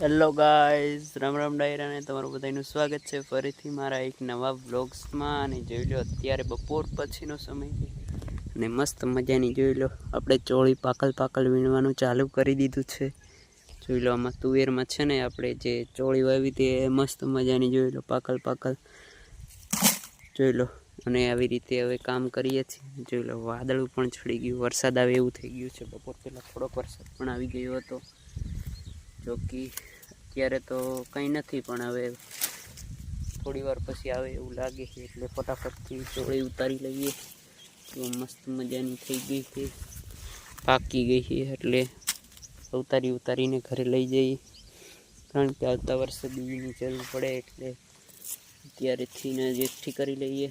Hello guys Ram Ram ડાયરાને તમારું બધાનું સ્વાગત છે. ફરીથી મારા એક નવા વ્લોગ્સમાં અને જોઈ લો, અત્યારે બપોર પછીનો સમય છે. અને મસ્ત મજાની જોઈ લો, આપણે ચોળી પાકલ પાકલ વીણવાનું ચાલુ કરી દીધું છે. જોઈ લો, આમાં તુવેરમાં છે ને, આપણે જે ચોળી વાવી તે મસ્ત મજાની જોઈ લો, પાકલ પાકલ. જોઈ લો, અને આવી રીતે હવે કામ કરીએ છીએ. જોઈ લો, વાદળું પણ ચડી ગયું, વરસાદ આવે એવું થઈ ગયું છે. બપોર પહેલાં થોડોક વરસાદ પણ આવી ગયો હતો. જો અત્યારે તો કંઈ નથી, પણ હવે થોડી વાર પછી આવે એવું લાગે છે, એટલે ફટાફટથી ચોળી ઉતારી લઈએ. તો મસ્ત મજાની થઈ ગઈ છે, પાકી ગઈ છે, એટલે ઉતારી ઉતારીને ઘરે લઈ જઈએ. કારણ કે આવતા વર્ષે બીજીની જરૂર પડે, એટલે અત્યારેથી ને જ એકઠી કરી લઈએ.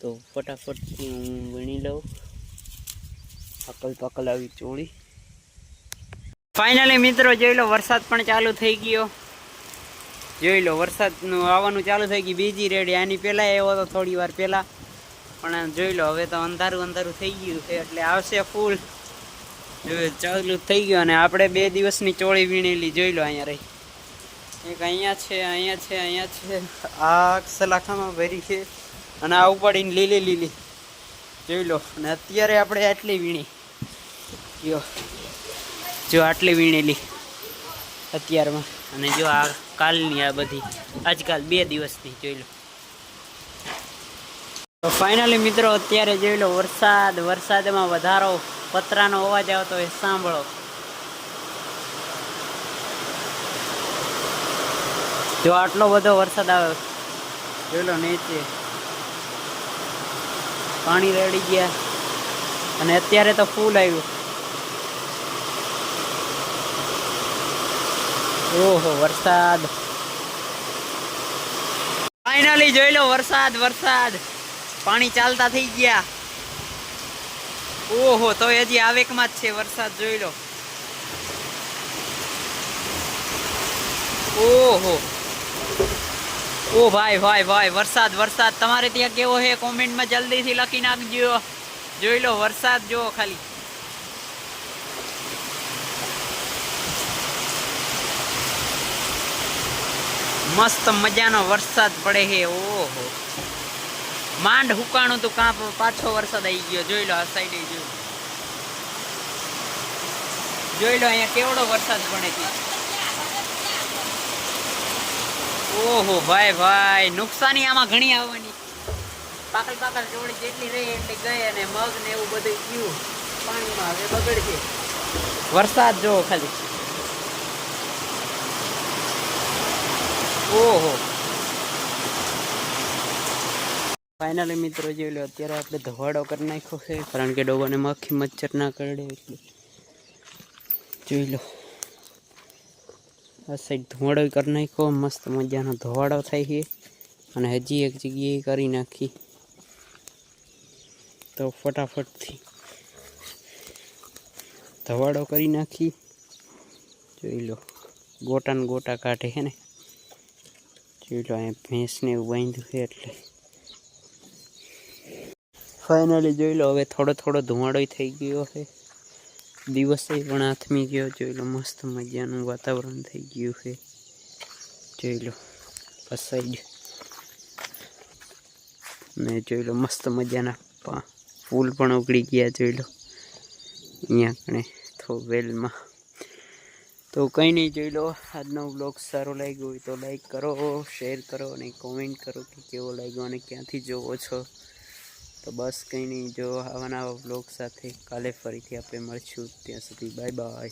તો ફટાફટથી હું વીણી લઉં. પાકલ પાકલ આવી ચોળી. ફાઇનલી મિત્રો, જોઈ લો, વરસાદ પણ ચાલુ થઈ ગયો. જોઈ લો, વરસાદનું આવવાનું ચાલુ થઈ ગયું. બીજી રેડી. આની પહેલાં આવ્યો હતો થોડી વાર પહેલાં. પણ જોઈ લો, હવે તો અંધારું અંધારું થઈ ગયું છે, એટલે આવશે ફૂલ ચાલુ થઈ ગયું અને આપણે બે દિવસની ચોળી વીણેલી, જોઈ લો અહીંયા રહી. એક અહીંયા છે અહીંયા છે અહીંયા છે. આ સલાખામાં ભરી છે. અને આ ઉપાડીને લીલી લીલી. જોઈ લો, અને અત્યારે આપણે આટલી વીણી. જો જો આટલી વીણેલી અત્યારમાં. અને જો આ કાલની આ બધી આજકાલ બે દિવસની જોઈ લો. તો ફાઇનલી મિત્રો અત્યારે જોઈ લો વરસાદ વરસાદમાં વધારો પતરાનો અવાજ આવતો એ સાંભળો. જો આટલો બધો વરસાદ આવે જોઈ લો નીચે. પાણી રેડી ગયા. અને અત્યારે તો ફૂલ આવ્યું. ઓહો, વરસાદ. ફાઇનલી જોઈ લો, વરસાદ વરસાદ. પાણી ચાલતા થઈ ગયા. ઓહો, તો હજી આવેકમાં જ છે, વરસાદ જોઈ લો. ઓહો. ઓ ભાઈ ભાઈ ભાઈ, વરસાદ વરસાદ. તમારે ત્યાં કેવો છે? કોમેન્ટમાં જલ્દીથી લખી નાખજો. જોઈ લો, વરસાદ જુઓ ખાલી. મસ્ત મજાનો વરસાદ પડે છે ઓહો. માંડ હુકાણું તું કાં પાછો વરસાદ આવી ગયો. જોઈ લો આ સાઈડે જોઈ લો અહીંયા કેવડો વરસાદ પડે છે. ઓહો, ભાઈ ભાઈ, નુકસાની આમાં ઘણી આવવાની. પાકલ પાકલ જોડી જેટલી રહી એટલી ગઈ અને મગ ને એવું બધું ગયું. પાણીમાં હવે બગડશે. વરસાદ જોવો ખાલી. ઓહો. ફાઇનલી મિત્રો જોઈ લો, અત્યારે આપણે ધવાડો કરી નાખ્યો છે, કારણ કે ડોબાને માખી મચ્છર ના કરડે એટલે. જોઈ લો. આ સાઈડ ધુવાડો કરી નાખ્યો, મસ્ત મજાનો ધવાડો થાય છે. અને હજી એક જગ્યાએ કરી નાખી. તો ફટાફટથી ધવાડો કરી નાખી. જોઈ લો. ગોટા ને ગોટા કાઢે છે ને. જોઈ લો અહીંયા ભેંસને એવું બાંધ્યું છે એટલે ફાઇનલી જોઈ લો હવે થોડો થોડો ધુમાડો થઈ ગયો છે દિવસે પણ આથમી ગયો જોઈ લો મસ્ત મજાનું વાતાવરણ થઈ ગયું છે જોઈ લો ફસાઈ ને જોઈ લો મસ્ત મજાના ફૂલ પણ ઉગડી ગયા જોઈ લો અહીંયા કણે તો વેલમાં તો કંઈ નહીં, જોઈ લો, આજનો બ્લોગ સારો લાગ્યો હોય તો લાઈક કરો શેર કરો અને કોમેન્ટ કરો કે કેવો લાગ્યો અને ક્યાંથી જોવો છો. તો બસ કંઈ નહીં, જો આવા નવા બ્લોગ સાથે કાલે ફરીથી આપણે મળીશું. ત્યાં સુધી બાય બાય